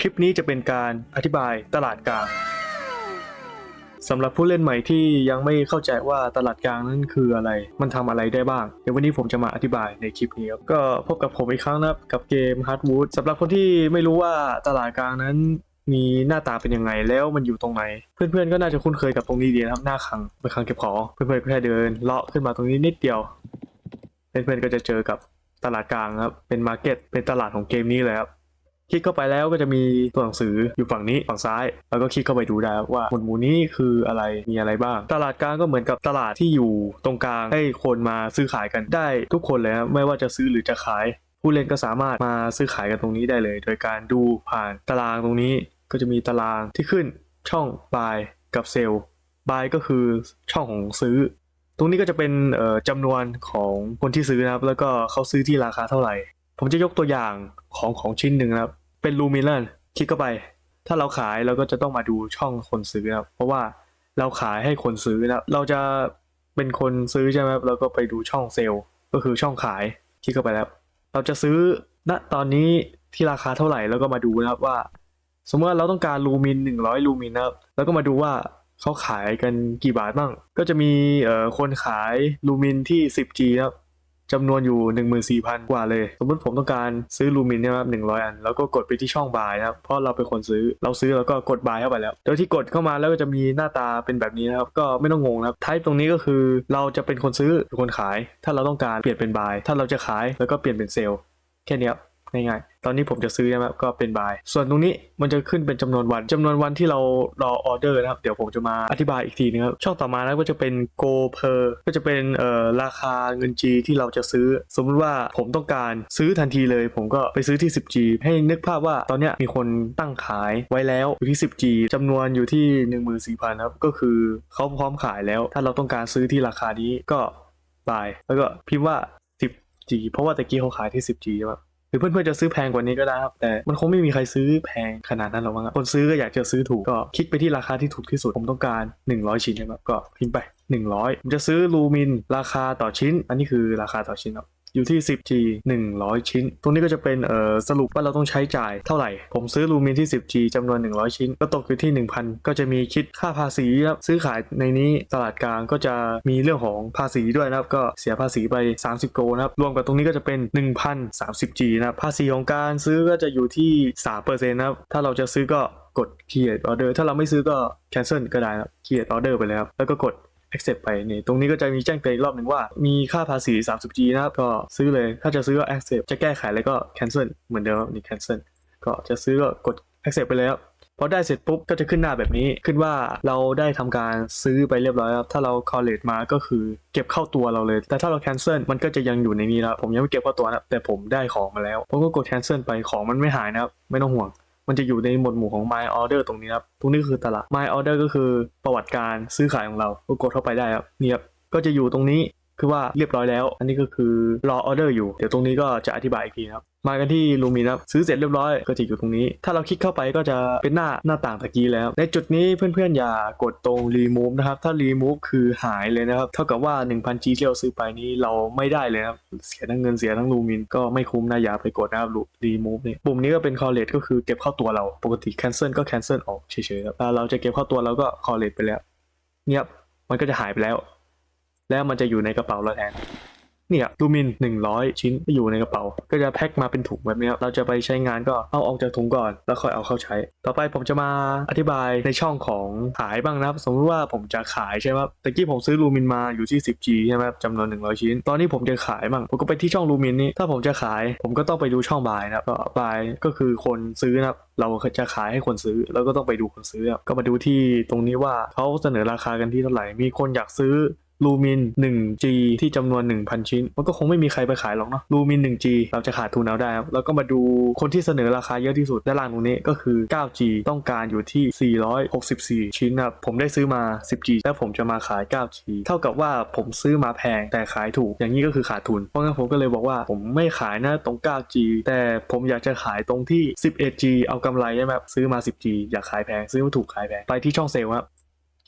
คลิปนี้จะเป็นการอธิบายตลาดกลางสำหรับผู้เล่นใหม่ที่ยังไม่เข้าใจว่าตลาดกลางนั้นคืออะไร มันทำอะไรได้บ้าง เดี๋ยววันนี้ผมจะมาอธิบายในคลิปนี้ครับ ก็พบกับผมอีกครั้งนะครับกับเกม Hardwood สำหรับคนที่ไม่รู้ว่าตลาดกลางนั้นมีหน้าตาเป็นยังไงแล้วมันอยู่ตรงไหน เพื่อนๆก็น่าจะคุ้นเคยกับตรงนี้ดีนะครับหน้าคังเป็นคังเก็บของเพื่อนๆก็แค่เดินเลาะขึ้นมาตรงนี้นิดเดียวเพื่อนๆก็จะเจอกับตลาดกลางครับเป็นมาร์เก็ตเป็นตลาดของเกมนี้เลยครับ คลิกเข้าไปแล้วก็จะมีตัวหนังสืออยู่ฝั่งนี้ฝั่งซ้าย แล้วก็คลิกเข้าไปดูได้ว่าหมวดหมู่นี้คืออะไรมีอะไรบ้าง ตลาดกลางก็เหมือนกับตลาดที่อยู่ตรงกลางให้คนมาซื้อขายกันได้ทุกคนเลยครับไม่ว่าจะซื้อหรือจะขาย ผู้เล่นก็สามารถมาซื้อขายกันตรงนี้ได้เลย โดยการดูผ่านตารางตรงนี้ก็จะมีตารางที่ขึ้นช่อง buy กับ sell buy ก็คือช่องของซื้อ ตรงนี้ก็จะเป็นเอ่อจำนวนของคนที่ซื้อนะครับ แล้วก็เขาซื้อที่ราคาเท่าไหร่ ผมจะยกตัวอย่างของของชิ้นหนึ่งนะครับ เป็นลูมิเลนคลิกเข้าไป ถ้าเราขายเราก็จะต้องมาดูช่องคนซื้อนะครับ เพราะว่าเราขายให้คนซื้อนะครับเราจะเป็นคนซื้อใช่ไหมครับเราก็ไปดูช่องเซลล์ก็คือช่องขายคลิกเข้าไปแล้ว เราจะซื้อณตอนนี้ที่ราคาเท่าไหร่แล้วก็มาดูนะครับว่า สมมติว่าเราต้องการลูมิน 100 ลูมินนะครับแล้วก็มาดูว่าเขาขายกันกี่บาทบ้าง ก็จะมีเอ่อคนขายลูมินที่ 10G นะครับ จำนวนอยู่ 14,000 กว่าเลย สมมติผมต้องการซื้อลูมินเนะครับ100 อัน แล้วก็กดไปที่ช่องบายนะครับ เพราะเราเป็นคนซื้อ เราซื้อแล้วก็กดบายเข้าไปแล้ว โดยที่กดเข้ามาแล้วก็จะมีหน้าตาเป็นแบบนี้นะครับ ก็ไม่ต้องงงนะครับ ไทป์ตรงนี้ก็คือเราจะเป็นคนซื้อหรือคนขาย ถ้าเราต้องการเปลี่ยนเป็นบาย ถ้าเราจะขายแล้วก็เปลี่ยนเป็นเซลล์แค่นี้ครับ ง่ายๆ ตอนนี้ผมจะซื้อนะครับก็เป็นบาย ส่วนตรงนี้มันจะขึ้นเป็นจำนวนวันจำนวนวันที่เรารอออเดอร์นะครับ เดี๋ยวผมจะมาอธิบายอีกทีนึงครับ ช่องต่อมานะก็จะเป็น go per ก็จะเป็นเอ่อราคาเงิน G ที่เราจะซื้อ สมมุติว่าผมต้องการซื้อทันทีเลย ผมก็ไปซื้อที่ 10G ให้นึกภาพว่าตอนนี้มีคนตั้งขายไว้แล้วอยู่ที่ 10G จำนวนอยู่ที่ 14,000ครับ ก็คือเขาพร้อมขายแล้ว ถ้าเราต้องการซื้อที่ราคานี้ก็บาย แล้วก็พิมพ์ว่า 10G เพราะว่าตะกี้เขาขายที่ 10G ใช่ปะ หรือเพื่อนๆจะซื้อแพงกว่านี้ก็ได้ครับ แต่มันคงไม่มีใครซื้อแพงขนาดนั้นหรอกมั้งคนซื้อก็อยากจะซื้อถูกก็คิดไปที่ราคาที่ถูกที่สุดผมต้องการ 100 ชิ้นใช่ไหมก็พิมพ์ไป 100ผมจะซื้อลูมินราคาต่อชิ้น อันนี้คือราคาต่อชิ้นครับ อยู่ที่ 10G 100 ชิ้น ตรงนี้ก็จะเป็นเอ่อสรุปว่าเราต้องใช้จ่ายเท่าไหร่ ผมซื้อลูมินที่ 10G จำนวน 100 ชิ้น ก็ตกอยู่ที่ 1,000 ก็จะมีคิดค่าภาษีครับซื้อขายในนี้ตลาดกลางก็จะมีเรื่องของภาษีด้วยนะครับ ก็เสียภาษีไป 30 โกนะครับ รวมกับตรงนี้ก็จะเป็น 1,030G นะครับ ภาษีของการซื้อก็จะอยู่ที่3%นะครับ ถ้าเราจะซื้อก็กด create order ถ้าเราไม่ซื้อก็ cancel ก็ได้นะครับ create order ไปเลยครับ แล้วก็กด accept ไปนี่ตรงนี้ก็จะมีแจ้งเตือนอีกรอบหนึ่งว่า มีค่าภาษี 30G นะครับ ก็ซื้อเลยถ้าจะซื้อก็ accept จะแก้ไขอะไรก็ cancel เหมือนเดิมครับนี่ cancel ก็จะซื้อก็กด accept ไปเลยครับพอได้เสร็จปุ๊บก็จะขึ้นหน้าแบบนี้ขึ้นว่าเราได้ทำการซื้อไปเรียบร้อยครับถ้าเรา collect มาก็คือเก็บเข้าตัวเราเลย แต่ถ้าเรา cancel มันก็จะยังอยู่ในนี้นะครับผมยังไม่เก็บเข้าตัวนะแต่ผมได้ของมาแล้วผมก็กด cancel ไปของมันไม่หายนะครับไม่ต้องห่วง มันจะอยู่ในหมวดหมู่ของ my order ตรงนี้ครับ ตรงนี้คือตลาด my order ก็คือประวัติการซื้อขายของเรา ก็กดเข้าไปได้ครับ นี่ครับ ก็จะอยู่ตรงนี้ คือว่าเรียบร้อยแล้ว อันนี้ก็คือรอออเดอร์อยู่ เดี๋ยวตรงนี้ก็จะอธิบายอีกทีนะครับ มากันที่ลูมินครับซื้อเสร็จเรียบร้อยก็จะอยู่ตรงนี้ ถ้าเราคลิกเข้าไปก็จะเป็นหน้าหน้าต่างตะกี้แล้ว ในจุดนี้เพื่อนๆอย่ากดตรง remove นะครับ ถ้า remove คือหายเลยนะครับ เท่ากับว่า 1,000G ที่เราซื้อไปนี้เราไม่ได้เลยครับ เสียทั้งเงินเสียทั้งลูมินก็ไม่คุ้มนะอย่าไปกดนะครับ remove นี่ปุ่มนี้ก็เป็น collect ก็คือเก็บเข้าตัวเรา ปกติ cancel ก็ cancel ออกเฉยๆครับเราจะเก็บเข้าตัวเราก็ collect ไปแล้วเงียบมันก็จะหายไปแล้ว แล้วมันจะอยู่ในกระเป๋าเราแทนเนี่ยลูมิน 100 ชิ้นอยู่ในกระเป๋า ก็จะแพ็คมาเป็นถุงแบบนี้ครับเราจะไปใช้งานก็เอาออกจากถุงก่อน แล้วค่อยเอาเข้าใช้ ต่อไปผมจะมาอธิบายในช่องของขายบ้างนะครับ สมมติว่าผมจะขายใช่ไหมครับตะกี้ผมซื้อลูมินมาอยู่ที่ 10G ใช่ไหมครับจำนวน 100 ชิ้น ตอนนี้ผมจะขายบ้างผมก็ไปที่ช่องลูมินนี้ถ้าผมจะขาย ผมก็ต้องไปดูช่องบายนะครับก็บายก็คือคนซื้อนะครับเราจะขายให้คนซื้อแล้วก็ต้องไปดูคนซื้อ ก็มาดูที่ตรงนี้ว่าเขาเสนอราคากันที่เท่าไหร่มีคนอยากซื้อ ลูมิน 1G ที่จำนวน 1,000 ชิ้น มันก็คงไม่มีใครไปขายหรอกเนาะลูมิน 1G เราจะขาดทุนเอาได้ครับแล้วก็มาดูคนที่เสนอราคาเยอะที่สุดด้านล่างตรงนี้ก็คือ 9G ต้องการอยู่ที่ 464 ชิ้นครับผมได้ซื้อมา 10G แล้วผมจะมาขาย 9G เท่ากับว่าผมซื้อมาแพงแต่ขายถูก อย่างนี้ก็คือขาดทุน เพราะงั้นผมก็เลยบอกว่าผมไม่ขายนะตรง 9G แต่ผมอยากจะขายตรงที่ 11G เอากำไรใช่ไหมครับซื้อมา 10G อยากขายแพงซื้อมาถูกขายแพงไปที่ช่องเซลล์ครับ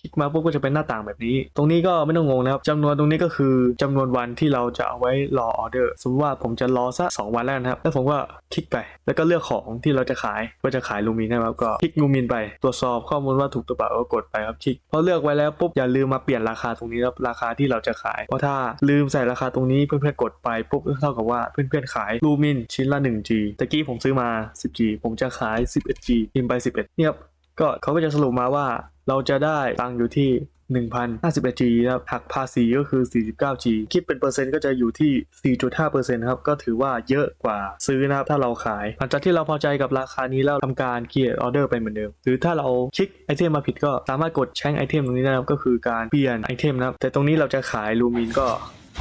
คลิกมาปุ๊บก็จะเป็นหน้าต่างแบบนี้ ตรงนี้ก็ไม่ต้องงงนะครับจำนวนตรงนี้ก็คือจำนวนวันที่เราจะเอาไว้รอออเดอร์สมมติว่าผมจะรอสักสองวันแล้วนะครับ แล้วผมก็คลิกไป แล้วก็เลือกของที่เราจะขายว่าจะขายลูมินนะครับ ก็คลิกลูมินไป ตรวจสอบข้อมูลว่าถูกตัวเปล่าก็กดไปครับคลิกพอเลือกไว้แล้วปุ๊บอย่าลืมมาเปลี่ยนราคาตรงนี้ครับราคาที่เราจะขาย เพราะถ้าลืมใส่ราคาตรงนี้เพื่อนๆกดไปปุ๊บเท่ากับว่าเพื่อนๆขายลูมินชิ้นละ 1G ตะกี้ผมซื้อมา 10G ผมจะขาย 11G พิมพ์ไป 11เนี่ยครับ ก็เขาก็จะสรุปมาว่าเราจะได้ตังอยู่ที่ 1,051G นะครับหักภาษีก็คือ 49G คิดเป็นเปอร์เซ็นต์ก็จะอยู่ที่ 4.5%ครับ ก็ถือว่าเยอะกว่าซื้อนะครับ ถ้าเราขาย หลังจากที่เราพอใจกับราคานี้แล้วทำการ create order ไปเหมือนเดิม หรือถ้าเราคลิกไอเทมมาผิดก็สามารถกดแช่งไอเทมตรงนี้ได้นะครับ ก็คือการเปลี่ยนไอเทมนะครับ แต่ตรงนี้เราจะขายลูมินก็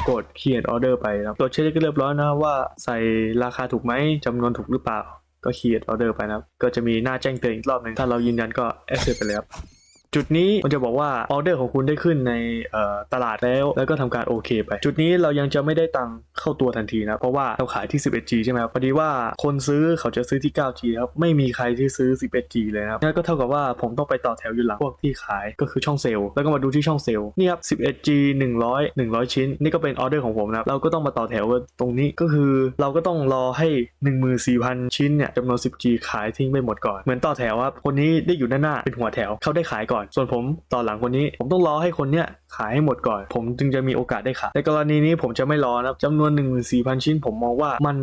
กด create order ไปนะครับตรวจเช็คก็เรียบร้อยนะว่าใส่ราคาถูกไหมจำนวนถูกหรือเปล่า ก็ create order ไปนะครับ ก็จะมีหน้าแจ้งเตือนอีกรอบหนึ่งถ้าเรายืนยันก็ accept ไปแล้วจุดนี้มันจะบอกว่าออเดอร์ของคุณได้ขึ้นในตลาดแล้ว แล้วก็ทำการโอเคไป จุดนี้เรายังจะไม่ได้ตังค์ เข้าตัวทันทีนะ เพราะว่าเราขายที่ 11G ใช่ไหมครับพอดีว่าคนซื้อเขาจะซื้อที่ 9G ครับไม่มีใครที่ซื้อ 11G เลยนะครับนั่นก็เท่ากับว่าผมต้องไปต่อแถวอยู่หลังพวกที่ขายก็คือช่องเซลล์แล้วก็มาดูที่ช่องเซลล์นี่ครับ 11G 100 100 ชิ้น นี่ก็เป็นออเดอร์ของผมนะครับเราก็ต้องมาต่อแถวตรงนี้ก็คือเราก็ต้องรอให้ 14,000 ชิ้นเนี่ยจำนวน 10G ขายทิ้งไปหมดก่อนเหมือนต่อแถวครับคนนี้ได้อยู่ด้าหน้าเป็นหัวแถวเขาได้ขายก่อน ส่วนผมต่อหลังคนนี้ผมต้องรอให้คนเนี้ย ขายให้หมดก่อน ผมจึงจะมีโอกาสได้ขายในกรณีนี้ผมจะไม่รอนะครับจำนวน 14,000 ชิ้น ผมมองว่ามัน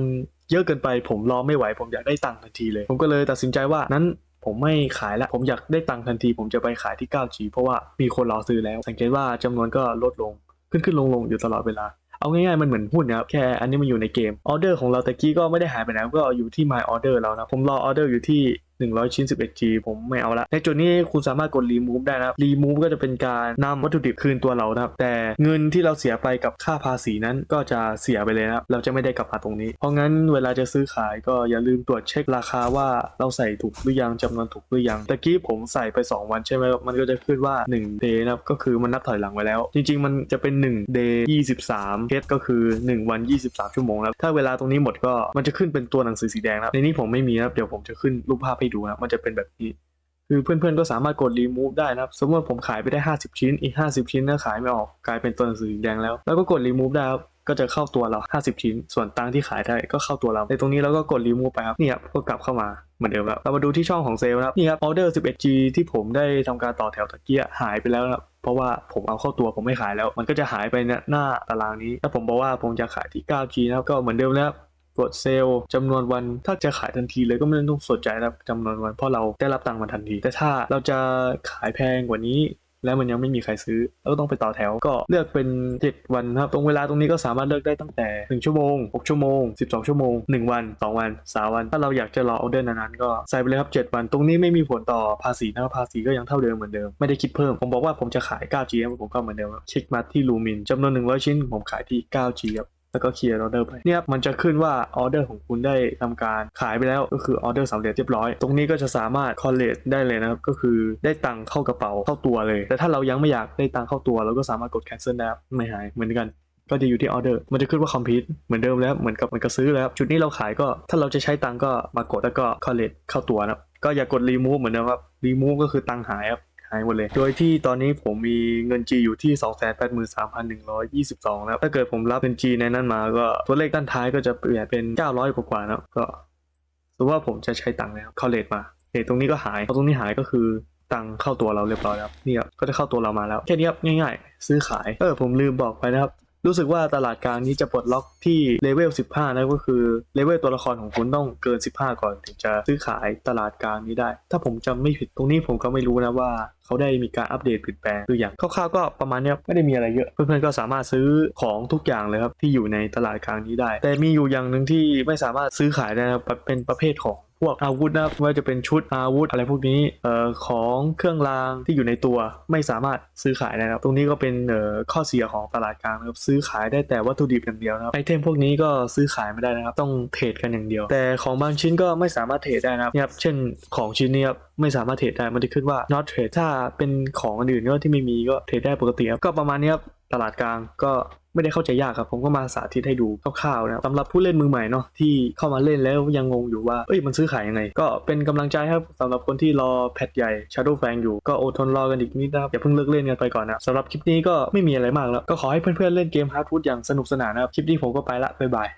เยอะเกินไป ผมรอไม่ไหว ผมอยากได้ตังค์ทันทีเลย ผมก็เลยตัดสินใจว่านั้นผมไม่ขายละผมอยากได้ตังค์ทันที ผมจะไปขายที่ 9G เพราะว่ามีคนรอซื้อแล้ว สังเกตว่าจำนวนก็ลดลงขึ้นขึ้นลงลงอยู่ตลอดเวลาเอาง่ายๆ มันเหมือนหุ้นนะครับ แค่อันนี้มันอยู่ในเกมออเดอร์ของเราตะกี้ก็ไม่ได้หายไปไหนก็อยู่ที่ my order แล้วนะ ผมรอออเดอร์อยู่ที่ 100 ชิ้น 11G ผมไม่เอาละ ในจุดนี้คุณสามารถกด remove ได้นะครับ remove ก็จะเป็นการนำวัตถุดิบคืนตัวเรานะครับ แต่เงินที่เราเสียไปกับค่าภาษีนั้นก็จะเสียไปเลยนะครับ เราจะไม่ได้กลับมาตรงนี้ เพราะงั้นเวลาจะซื้อขายก็อย่าลืมตรวจเช็คราคาว่าเราใส่ถูกหรือยังจำนวนถูกหรือยัง ตะกี้ผมใส่ไป 2 วันใช่ไหมครับมันก็จะขึ้นว่า1 day นะครับ ก็คือมันนับถอยหลังไว้แล้ว จริง ๆ มันจะเป็น1 day 23 h ก็คือ 1 วัน 23 ชั่วโมงนะครับถ้าเวลาตรงนี้หมดก็มันจะขึ้นเป็นตัวหนังสือสีแดงครับในนี้ผมไม่มีนะครับเดี๋ยวผมจะขึ้นรูปภาพให้ดูนะมันจะเป็นแบบนี้ คือเพื่อนๆก็สามารถกด remove ได้นะครับ สมมติผมขายไปได้ 50 ชิ้น อีก 50 ชิ้นนะขายไม่ออก กลายเป็นตัวหนังสือสีแดงแล้ว แล้วก็กด remove ได้ครับก็จะเข้าตัวเรา 50 ชิ้น ส่วนตังที่ขายได้ก็เข้าตัวเรา ในตรงนี้เราก็กด remove ไปครับ นี่ครับ ก็กลับเข้ามาเหมือนเดิมแล้ว เรามาดูที่ช่องของเซลล์นะครับ นี่ครับออเดอร์ 11G ที่ผมได้ทำการต่อแถวตะเกียหายไปแล้วนะครับ เพราะว่าผมเอาเข้าตัวผมไม่ขายแล้ว มันก็จะหายไปเนี่ยหน้าตารางนี้ ถ้าผมบอกว่าผมจะขายที่ 9G นะครับ ก็เหมือนเดิมนะครับ กดเซลล์จำนวนวันถ้าจะขายทันทีเลยก็ไม่ต้องสนใจนะครับจำนวนวันเพราะเราได้รับตังค์มาทันที แต่ถ้าเราจะขายแพงกว่านี้แล้วมันยังไม่มีใครซื้อเราก็ต้องไปต่อแถวก็เลือกเป็น 7 วันนะครับ ตรงเวลาตรงนี้ก็สามารถเลือกได้ตั้งแต่ 1 ชั่วโมง 6 ชั่วโมง 12 ชั่วโมง 1 วัน 2 วัน 3 วัน ถ้าเราอยากจะรอออเดอร์นานๆก็ใส่ไปเลยครับ 7 วัน ตรงนี้ไม่มีผลต่อภาษีนะครับภาษีก็ยังเท่าเดิมเหมือนเดิม ไม่ได้คิดเพิ่ม ผมบอกว่าผมจะขาย 9G ผมก็เหมือนเดิมครับเช็คมาที่ลูมินจำนวน 100 ชิ้น ผมขายที่ 9G ครับ แล้วก็เคลียร์ออเดอร์ไปเนี่ยมันจะขึ้นว่าออเดอร์ของคุณได้ทำการขายไปแล้วก็คือออเดอร์สำเร็จเรียบร้อย ตรงนี้ก็จะสามารถคอลเลตได้เลยนะครับ ก็คือได้ตังค์เข้ากระเป๋าเข้าตัวเลย แต่ถ้าเรายังไม่อยากได้ตังค์เข้าตัวเราก็สามารถกด cancel ได้ครับไม่หายเหมือนกันก็จะอยู่ที่ออเดอร์มันจะขึ้นว่า complete เหมือนเดิมแล้วเหมือนกับมันก็ซื้อแล้ว จุดนี้เราขายก็ถ้าเราจะใช้ตังค์ก็มากดแล้วก็ collect เข้าตัวนะครับก็อย่ากด remove เหมือนเดิมครับ remove ก็คือตังค์หายครับ หายหมดเลย โดยที่ตอนนี้ผมมีเงินจีอยู่ที่ 283,122 แล้วถ้าเกิดผมรับเงินจีในนั้นมาก็ตัวเลขด้านท้ายก็จะเปลี่ยนเป็น 900 กว่าๆแล้วก็สมมติว่าผมจะใช้ตังค์แล้วเข้าเลทมาเลทตรงนี้ก็หายพอตรงนี้หายก็คือตังค์เข้าตัวเราเรียบร้อยแล้วนี่ครับก็จะเข้าตัวเรามาแล้ว แค่นี้ครับง่ายๆ ซื้อขาย เออผมลืมบอกไปนะครับ รู้สึกว่าตลาดกลางนี้จะปลดล็อกที่เลเวล 15 นะก็คือเลเวลตัวละครของคุณต้องเกิน 15 ก่อนถึงจะซื้อขายตลาดกลางนี้ได้ ถ้าผมจำไม่ผิดตรงนี้ผมก็ไม่รู้นะว่าเขาได้มีการอัปเดตเปลี่ยนแปลงคืออย่างคร่าวๆก็ประมาณเนี้ยไม่ได้มีอะไรเยอะ เพื่อนๆก็สามารถซื้อของทุกอย่างเลยครับที่อยู่ในตลาดกลางนี้ได้ แต่มีอยู่อย่างหนึ่งที่ไม่สามารถซื้อขายได้นะเป็นประเภทของ พวกอาวุธนะครับไม่ว่าจะเป็นชุดอาวุธอะไรพวกนี้เอ่อของเครื่องรางที่อยู่ในตัวไม่สามารถซื้อขายได้นะครับ ตรงนี้ก็เป็นเอ่อข้อเสียของตลาดกลางนะครับซื้อขายได้แต่วัตถุดิบอย่างเดียวนะครับไอเทมพวกนี้ก็ซื้อขายไม่ได้นะครับ ต้องเทรดกันอย่างเดียว แต่ของบางชิ้นก็ไม่สามารถเทรดได้นะครับ เช่นของชิ้นนี้ครับไม่สามารถเทรดได้มันจะขึ้นว่า not trade ถ้าเป็นของอันอื่นก็ที่ไม่มีก็เทรดได้ปกติครับก็ประมาณนี้ครับตลาดกลางก็ ไม่ได้เข้าใจยากครับผมก็มาสาธิตให้ดูคร่าวๆนะครับสำหรับผู้เล่นมือใหม่เนาะที่เข้ามาเล่นแล้วยังงงอยู่ว่าเอ้ยมันซื้อขายยังไง ก็เป็นกำลังใจครับสำหรับคนที่รอแพทใหญ่ Shadow f a n อยู่ก็อดทนรอกันอีกนิดนะครับอย่าเพิ่งเลิกเล่นกันไปก่อนนะสำหรับคลิปนี้ก็ไม่มีอะไรมากแล้วก็ขอให้เพื่อนๆเล่นเกม Hardwood อย่างสนุกสนานนะครับคลิปนี้ผมก็ไปละบ๊ายบาย